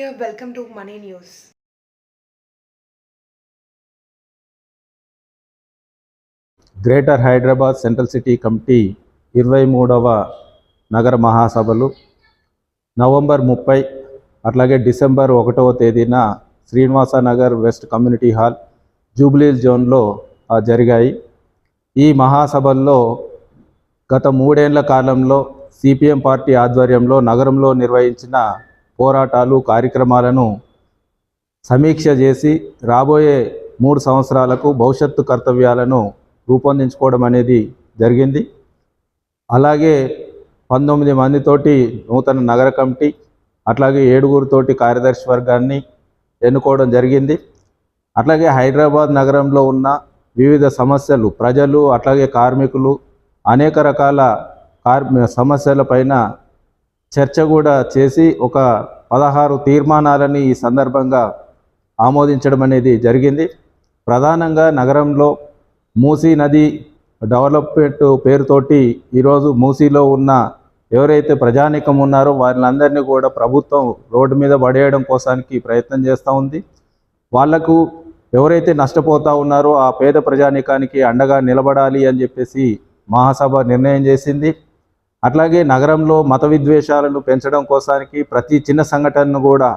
Welcome to money news greater Hyderabad central city committee ఇరవై మూడవ నగర మహాసభలు. నవంబర్ ముప్పై అట్లాగే డిసెంబర్ ఒకటవ తేదీన Srinivasa Nagar west community hall Jubilee జోన్లో జరిగాయి. ఈ మహాసభల్లో గత మూడేళ్ళ కాలంలో సిపిఎం పార్టీ ఆధ్వర్యంలో నగరంలో నిర్వహించిన పోరాటాలు కార్యక్రమాలను సమీక్ష చేసి రాబోయే మూడు సంవత్సరాలకు భవిష్యత్తు కర్తవ్యాలను రూపొందించుకోవడం అనేది జరిగింది. అలాగే పంతొమ్మిది మందితోటి నూతన నగర కమిటీ అట్లాగే ఏడుగురితోటి కార్యదర్శి వర్గాన్ని ఎన్నుకోవడం జరిగింది. అట్లాగే హైదరాబాద్ నగరంలో ఉన్న వివిధ సమస్యలు ప్రజలు అట్లాగే కార్మికులు అనేక రకాల కార్మి సమస్యలపైన చర్చ కూడా చేసి ఒక పదహారు తీర్మానాలని ఈ సందర్భంగా ఆమోదించడం అనేది జరిగింది. ప్రధానంగా నగరంలో మూసీ నది డెవలప్మెంట్ పేరుతోటి ఈరోజు మూసీలో ఉన్న ఎవరైతే ప్రజానికం ఉన్నారో వాళ్ళందరినీ కూడా ప్రభుత్వం రోడ్డు మీద పడేయడం కోసానికి ప్రయత్నం చేస్తూ ఉంది. వాళ్ళకు ఎవరైతే నష్టపోతూ ఉన్నారో ఆ పేద ప్రజానికానికి అండగా నిలబడాలి అని చెప్పేసి మహాసభ నిర్ణయం చేసింది. అట్లాగే నగరంలో మత విద్వేషాలను పెంచడం కోసానికి ప్రతి చిన్న సంఘటనను కూడా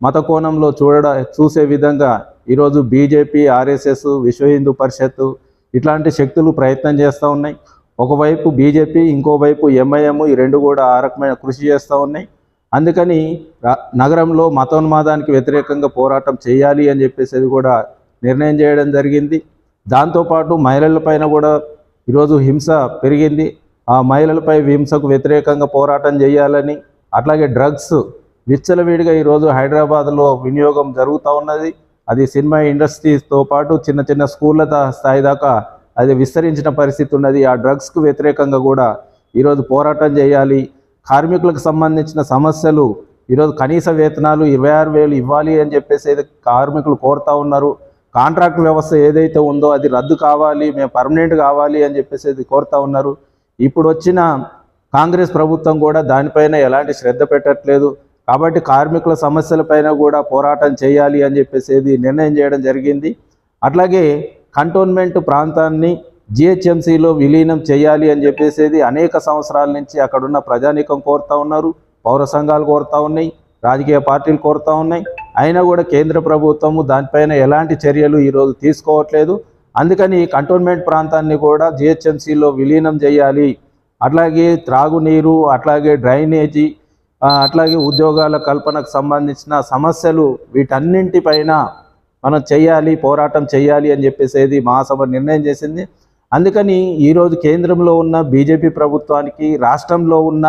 మత కోణంలో చూడ చూసే విధంగా ఈరోజు బీజేపీ ఆర్ఎస్ఎస్ విశ్వ హిందూ పరిషత్ ఇట్లాంటి శక్తులు ప్రయత్నం చేస్తూ ఉన్నాయి. ఒకవైపు బీజేపీ ఇంకోవైపు ఎంఐఎం ఈ రెండు కూడా ఆ రకమైన కృషి చేస్తూ ఉన్నాయి. అందుకని నగరంలో మతోన్మాదానికి వ్యతిరేకంగా పోరాటం చేయాలి అని చెప్పేసి కూడా నిర్ణయం చేయడం జరిగింది. దాంతోపాటు మహిళలపైన కూడా ఈరోజు హింస పెరిగింది. ఆ మహిళలపై హింసకు వ్యతిరేకంగా పోరాటం చేయాలని అట్లాగే డ్రగ్స్ విచ్చలవిడిగా ఈరోజు హైదరాబాద్లో వినియోగం జరుగుతూ ఉన్నది. అది సినిమా ఇండస్ట్రీస్తో పాటు చిన్న చిన్న స్కూళ్ళ స్థాయి దాకా అది విస్తరించిన పరిస్థితి ఉన్నది. ఆ డ్రగ్స్కు వ్యతిరేకంగా కూడా ఈరోజు పోరాటం చేయాలి. కార్మికులకు సంబంధించిన సమస్యలు ఈరోజు కనీస వేతనాలు ఇరవై ఆరు వేలు ఇవ్వాలి అని చెప్పేసి కార్మికులు కోరుతూ ఉన్నారు. కాంట్రాక్ట్ వ్యవస్థ ఏదైతే ఉందో అది రద్దు కావాలి మేము పర్మనెంట్ కావాలి అని చెప్పేసి కోరుతూ ఉన్నారు. ఇప్పుడు వచ్చిన కాంగ్రెస్ ప్రభుత్వం కూడా దానిపైన ఎలాంటి శ్రద్ధ పెట్టట్లేదు. కాబట్టి కార్మికుల సమస్యలపైన కూడా పోరాటం చేయాలి అని చెప్పేసి నిర్ణయం చేయడం జరిగింది. అట్లాగే కంటోన్మెంట్ ప్రాంతాన్ని జిహెచ్ఎంసీలో విలీనం చేయాలి అని చెప్పేసేది అనేక సంవత్సరాల నుంచి అక్కడున్న ప్రజానీకం కోరుతా ఉన్నారు. పౌర సంఘాలు కోరుతా ఉన్నాయి. రాజకీయ పార్టీలు కోరుతా ఉన్నాయి. అయినా కూడా కేంద్ర ప్రభుత్వము దానిపైన ఎలాంటి చర్యలు ఈరోజు తీసుకోవట్లేదు. అందుకని కంటోన్మెంట్ ప్రాంతాన్ని కూడా జిహెచ్ఎంసీలో విలీనం చేయాలి. అట్లాగే త్రాగునీరు అట్లాగే డ్రైనేజీ అట్లాగే ఉద్యోగాల కల్పనకు సంబంధించిన సమస్యలు వీటన్నింటిపైన మనం చేయాలి పోరాటం చేయాలి అని చెప్పేసేది మహాసభ నిర్ణయం చేసింది. అందుకని ఈరోజు కేంద్రంలో ఉన్న బీజేపీ ప్రభుత్వానికి రాష్ట్రంలో ఉన్న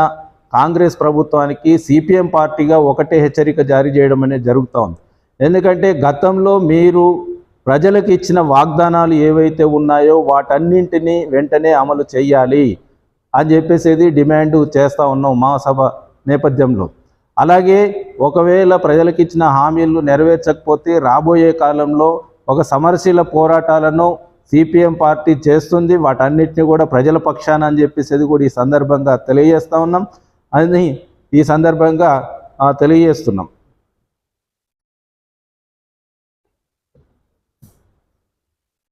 కాంగ్రెస్ ప్రభుత్వానికి సిపిఎం పార్టీగా ఒకటే హెచ్చరిక జారీ చేయడం అనేది జరుగుతూ ఉంది. ఎందుకంటే గతంలో మీరు ప్రజలకు ఇచ్చిన వాగ్దానాలు ఏవైతే ఉన్నాయో వాటన్నింటినీ వెంటనే అమలు చేయాలి అని చెప్పేసేది డిమాండ్ చేస్తూ ఉన్నాం మా సభ నేపథ్యంలో. అలాగే ఒకవేళ ప్రజలకు ఇచ్చిన హామీలు నెరవేర్చకపోతే రాబోయే కాలంలో ఒక సమరశీల పోరాటాలను సిపిఎం పార్టీ చేస్తుంది. వాటన్నిటిని కూడా ప్రజల పక్షాన అని చెప్పేసేది కూడా ఈ సందర్భంగా తెలియజేస్తూ ఉన్నాం. అని ఈ సందర్భంగా తెలియజేస్తున్నాం.